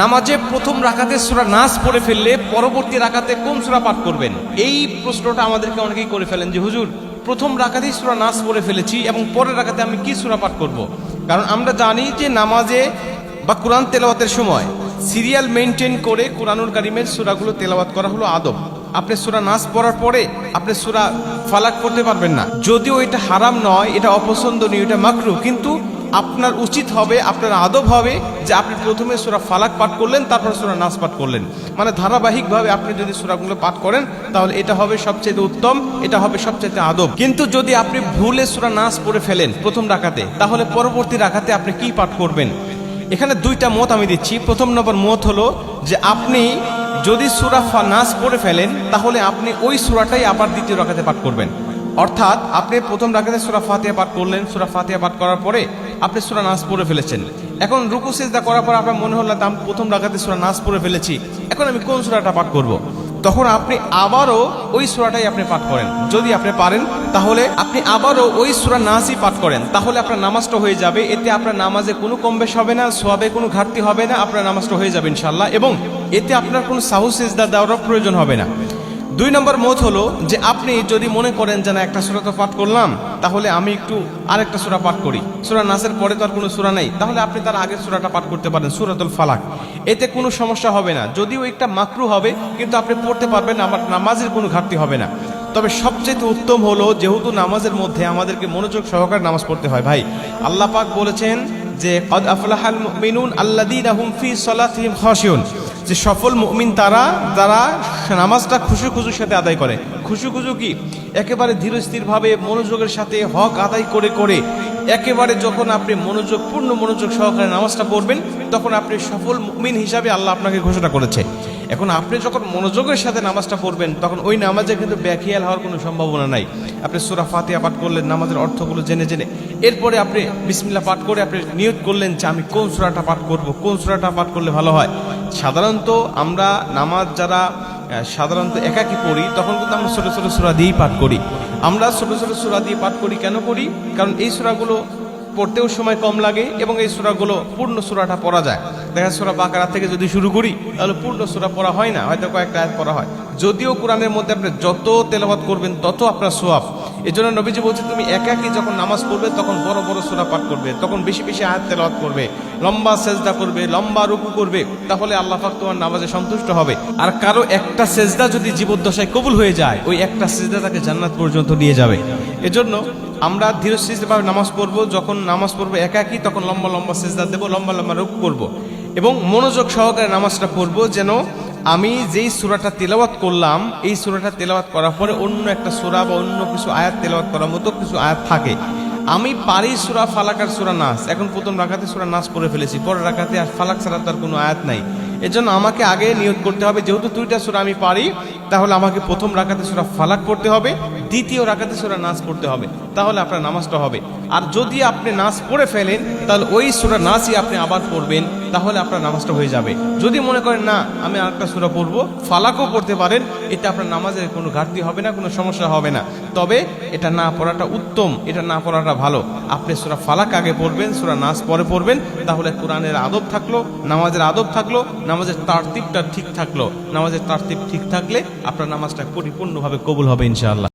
নামাজে প্রথম রাকাতে সুরা নাচ পড়ে ফেললে পরবর্তী রাকাতে কোন সুরা পাঠ করবেন? এই প্রশ্নটা আমাদেরকে অনেকেই করে ফেলেন যে, হুজুর, প্রথম রাকাতেই সুরা নাচ পড়ে ফেলেছি এবং পরের রাকাতে আমি কি সুরা পাঠ করব। কারণ আমরা জানি যে নামাজে বা কোরআন তেলাওয়াতের সময় সিরিয়াল মেনটেন করে কোরআনুল কারিমের সুরাগুলো তেলাওয়াত করা হলো আদব। আপনি সুরা নাচ পড়ার পরে আপনি সুরা ফালাক করতে পারবেন না। যদিও এটা হারাম নয়, এটা অপছন্দনীয়, এটা মাকরু, কিন্তু আপনার উচিত হবে, আপনার আদব হবে যে আপনি প্রথমে সুরা ফালাক পাঠ করলেন, তারপরে সুরা নাচ পাঠ করলেন। মানে ধারাবাহিকভাবে আপনি যদি সুরাগুলো পাঠ করেন, তাহলে এটা হবে সবচেয়ে উত্তম, এটা হবে সবচেয়ে আদব। কিন্তু যদি আপনি ভুলে সুরা নাচ পড়ে ফেলেন প্রথম রাখাতে তাহলে পরবর্তী রাখাতে আপনি কি পাঠ করবেন? এখানে দুইটা মত আমি দিচ্ছি। প্রথম নম্বর মত হলো যে আপনি যদি সুরা নাচ পড়ে ফেলেন, তাহলে আপনি ওই সুরাটাই আবার দ্বিতীয় রাখাতে পাঠ করবেন। অর্থাৎ আপনি প্রথম রাখাতে সুরা ফাতিয়া পাঠ করলেন, সুরা ফাতিয়া পাঠ করার পরে আপনি সুরা নাচ পড়ে ফেলেছেন। এখন রুকু, সেজদা করার পর আপনার মনে হলো আমি প্রথম রাখাতে সুরা নাচ পড়ে ফেলেছি। এখন আমি কোন সুরাটা পাঠ করব। তখন আপনি আবারও ওই সুরাটাই আপনি পাঠ করেন। যদি আপনি পারেন, তাহলে আপনি আবারও ওই সুরা নাচই পাঠ করেন। তাহলে আপনার নামাজটা হয়ে যাবে। এতে আপনার নামাজে কোনো কম বেশ হবে না, সোয়াবে কোনো ঘাটতি হবে না, আপনার নামাজটা হয়ে যাবে ইনশাল্লাহ এবং এতে আপনার কোনো সাহস সেজদা দেওয়ারও প্রয়োজন হবে না। দুই নম্বর মত হলো যে, আপনি যদি মনে করেন যে, না, একটা সুরা তো পাঠ করলাম। তাহলে আমি একটু আরেকটা সুরা পাঠ করি। সুরা নাসের পরে তো আর কোনো সুরা নেই। তাহলে আপনি তার আগের সুরাটা পাঠ করতে পারেন, সুরাতুল ফালাক। এতে কোনো সমস্যা হবে না। যদিও একটা মাকরু হবে, কিন্তু আপনি পড়তে পারবেন, আমার নামাজের কোনো ঘাটতি হবে না। তবে সবচেয়ে উত্তম হলো, যেহেতু নামাজের মধ্যে আমাদেরকে মনোযোগ সহকারে নামাজ পড়তে হয়, ভাই। আল্লাহ পাক বলেছেন যে আফলাহাল মুমিনুন আল্লাযীনা হুম ফি খাশিউন। যে সফল মুমিন তারা তারা নামাজটা খুশু খুশুর সাথে আদায় করে। খুশু খুশু কি? একেবারে ধীরস্থিরভাবে মনোযোগের সাথে হক আদায় করে করে একেবারে যখন আপনি মনোযোগ, পূর্ণ মনোযোগ সহকারে নামাজটা পড়বেন, তখন আপনি সফল মুমিন হিসাবে আল্লাহ আপনাকে ঘোষণা করেছে। এখন আপনি যখন মনোযোগের সাথে নামাজটা পড়বেন, তখন ওই নামাজে কিন্তু ব্যাখিয়াল হওয়ার কোনো সম্ভাবনা নাই। আপনি সুরা ফাতিহা পাঠ করলেন, নামাজের অর্থগুলো জেনে জেনে। এরপরে আপনি বিসমিল্লা পাঠ করে আপনি নিয়োগ করলেন যে আমি কোন সুরাটা পাঠ করব, কোন সুরাটা পাঠ করলে ভালো হয়। সাধারণত আমরা নামাজ যারা সাধারণত একাকি পড়ি, তখন কিন্তু আমরা ছোটো ছোটো সুরা দিয়েই পাঠ করি। আমরা ছোটো ছোটো সুরা দিয়ে পাঠ করি কেন করি? কারণ এই সুরাগুলো পড়তেও সময় কম লাগে এবং এই সুরাগুলো পূর্ণ সুরাটা পড়া যায়। দেখা সুরা বাকারা থেকে যদি শুরু করি, তাহলে পূর্ণ সুরা পড়া হয় না, হয়তো কয়েকটা আয়াত পড়া হয়। যদিও কোরআনের মধ্যে আপনি যত তেলাবাদ করবেন, তত আপনার সোয়াব। এই জন্য নবীজি বলছে, তুমি একাকি যখন নামাজ পড়বে, তখন বড় বড় সুরা পাঠ করবে, তখন বেশি বেশি আয়াত তেলাওয়াত করবে, লম্বা সেজদা করবে, লম্বা রুকু করবে, তাহলে আল্লাহ তোমার নামাজে সন্তুষ্ট হবে। আর কারও একটা সেজদা যদি জীবদ্দশায় কবুল হয়ে যায়, ওই একটা সেজদা তাকে জান্নাত পর্যন্ত নিয়ে যাবে। এজন্য আমরা ধীরস্থিরভাবে নামাজ পড়ব, যখন নামাজ পড়ব একাকি, তখন লম্বা লম্বা সেজদা দেবো, লম্বা লম্বা রুকু করব এবং মনোযোগ সহকারে নামাজটা পড়ব, যেন আমি যেই সুরাটা তেলাওয়াত করলাম, এই সুরাটা তেলাওয়াত করার পরে অন্য একটা সুরা বা অন্য কিছু আয়াত তেলাওয়াত করার মতো কিছু আয়াত থাকে। আমি পারি সুরা ফালাকার সুরা নাচ এখন প্রথম রাখাতে সুরা নাচ করে ফেলেছি, পরের রাখাতে আর ফালাক ছাড়া তার কোনো আয়াত নাই। এজন্য আমাকে আগে নিয়োগ করতে হবে, যেহেতু দুইটা সুরা আমি পারি তাহলে আমাকে প্রথম রাখাতে সুরা ফালাক পড়তে হবে, দ্বিতীয় রাখাতে সুরা নাচ পড়তে হবে। তাহলে আপনার নামাজটা হবে। আর যদি আপনি নাচ পড়ে ফেলেন, তাহলে ওই সুরা নাচই আপনি আবার পড়বেন তাহলে আপনার নামাজটা হয়ে যাবে। যদি মনে করেন, না, আমি আরেকটা সুরা পড়ব ফালাকও পড়তে পারেন এটা আপনার নামাজের কোনো ঘাটতি হবে না, কোনো সমস্যা হবে না। তবে এটা না পড়াটা উত্তম, এটা না পড়াটা ভালো। আপনি সুরা ফালাক আগে পড়বেন, সুরা নাচ পরে পড়বেন, তাহলে কোরআনের আদব থাকল, নামাজের আদব থাকল, নামাজের তারতিবটা ঠিক থাকল। নামাজের তারতিব ঠিক থাকলে আপনার নামাজটা পরিপূর্ণভাবে কবুল হবে ইনশাআল্লাহ।